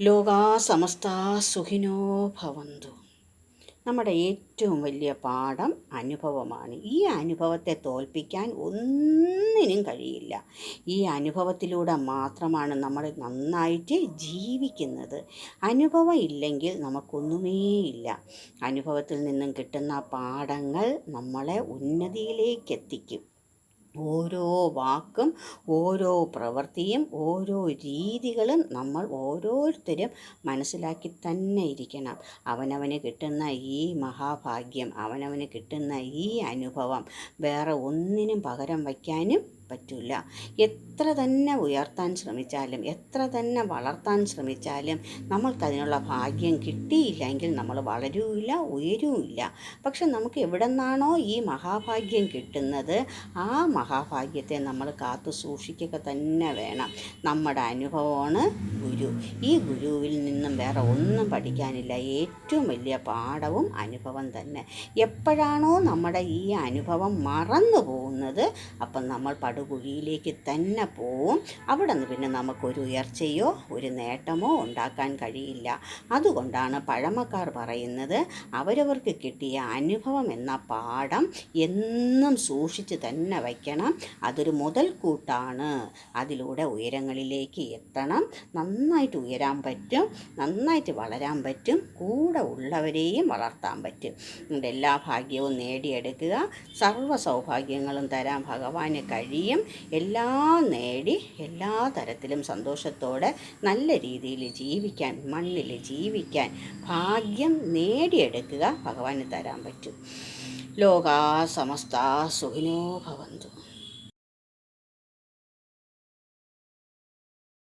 ലോകാ സമസ്ത സുഖിനോ ഭവന്തു. നമ്മുടെ ഏറ്റവും വലിയ പാഠം അനുഭവമാണ്. ഈ അനുഭവത്തെ തോൽപ്പിക്കാൻ ഒന്നിനും കഴിയില്ല. ഈ അനുഭവത്തിലൂടെ മാത്രമാണ് നമ്മൾ നന്നായിട്ട് ജീവിക്കുന്നത്. അനുഭവം ഇല്ലെങ്കിൽ നമുക്കൊന്നുമേ ഇല്ല അനുഭവത്തിൽ നിന്നും കിട്ടുന്ന പാഠങ്ങൾ നമ്മളെ ഉന്നതിയിലേക്ക് എത്തിക്കും ഓരോ വാക്കും ഓരോ പ്രവൃത്തിയും ഓരോ രീതികളും നമ്മൾ ഓരോരുത്തരും മനസ്സിലാക്കി തന്നെ ഇരിക്കണം. അവനവന് കിട്ടുന്ന ഈ മഹാഭാഗ്യം അവനവന് കിട്ടുന്ന ഈ അനുഭവം വേറെ ഒന്നിനും പകരം വയ്ക്കാനും പറ്റില്ല എത്ര തന്നെ ഉയർത്താൻ ശ്രമിച്ചാലും എത്ര തന്നെ വളർത്താൻ ശ്രമിച്ചാലും നമ്മൾക്കതിനുള്ള ഭാഗ്യം കിട്ടിയില്ലെങ്കിൽ നമ്മൾ വളരുമില്ല ഉയരുമില്ല പക്ഷെ നമുക്ക് എവിടെ നിന്നാണോ ഈ മഹാഭാഗ്യം കിട്ടുന്നത് ആ മഹാഭാഗ്യത്തെ നമ്മൾ കാത്തു സൂക്ഷിക്കുക തന്നെ വേണം. നമ്മുടെ അനുഭവമാണ് ഗുരു. ഈ ഗുരുവിൽ നിന്നും വേറെ ഒന്നും പഠിക്കാനില്ല. ഏറ്റവും വലിയ പാഠവും അനുഭവം തന്നെ. എപ്പോഴാണോ നമ്മുടെ ഈ അനുഭവം മറന്നു പോകുന്നത് അപ്പം നമ്മൾ പടുകുഴിയിലേക്ക് തന്നെ പോവും. അവിടെ നിന്ന് പിന്നെ നമുക്കൊരു ഉയർച്ചയോ ഒരു നേട്ടമോ ഉണ്ടാക്കാൻ കഴിയില്ല. അതുകൊണ്ടാണ് പഴമക്കാർ പറയുന്നത് അവരവർക്ക് കിട്ടിയ അനുഭവം എന്ന പാഠം എന്നും സൂക്ഷിച്ച് തന്നെ വയ്ക്കണം. അതൊരു മുതൽക്കൂട്ടാണ്. അതിലൂടെ ഉയരങ്ങളിലേക്ക് എത്തണം. നന്നായിട്ട് ഉയരാൻ പറ്റും. നന്നായിട്ട് വളരാൻ പറ്റും. കൂടെ ഉള്ളവരെയും വളർത്താൻ പറ്റും. എല്ലാ ഭാഗ്യവും നേടിയെടുക്കുക. സർവ സൗഭാഗ്യങ്ങളും തരാൻ ഭഗവാന് കഴിയും. എല്ലാം നേടി എല്ലാ തരത്തിലും സന്തോഷത്തോടെ നല്ല രീതിയിൽ ജീവിക്കാൻ മണ്ണിൽ ജീവിക്കാൻ ഭാഗ്യം നേടിയെടുക്കുക ഭഗവാന് തരാൻ പറ്റും. ലോകാ സമസ്ത സുഖിനോ ഭവന്തു.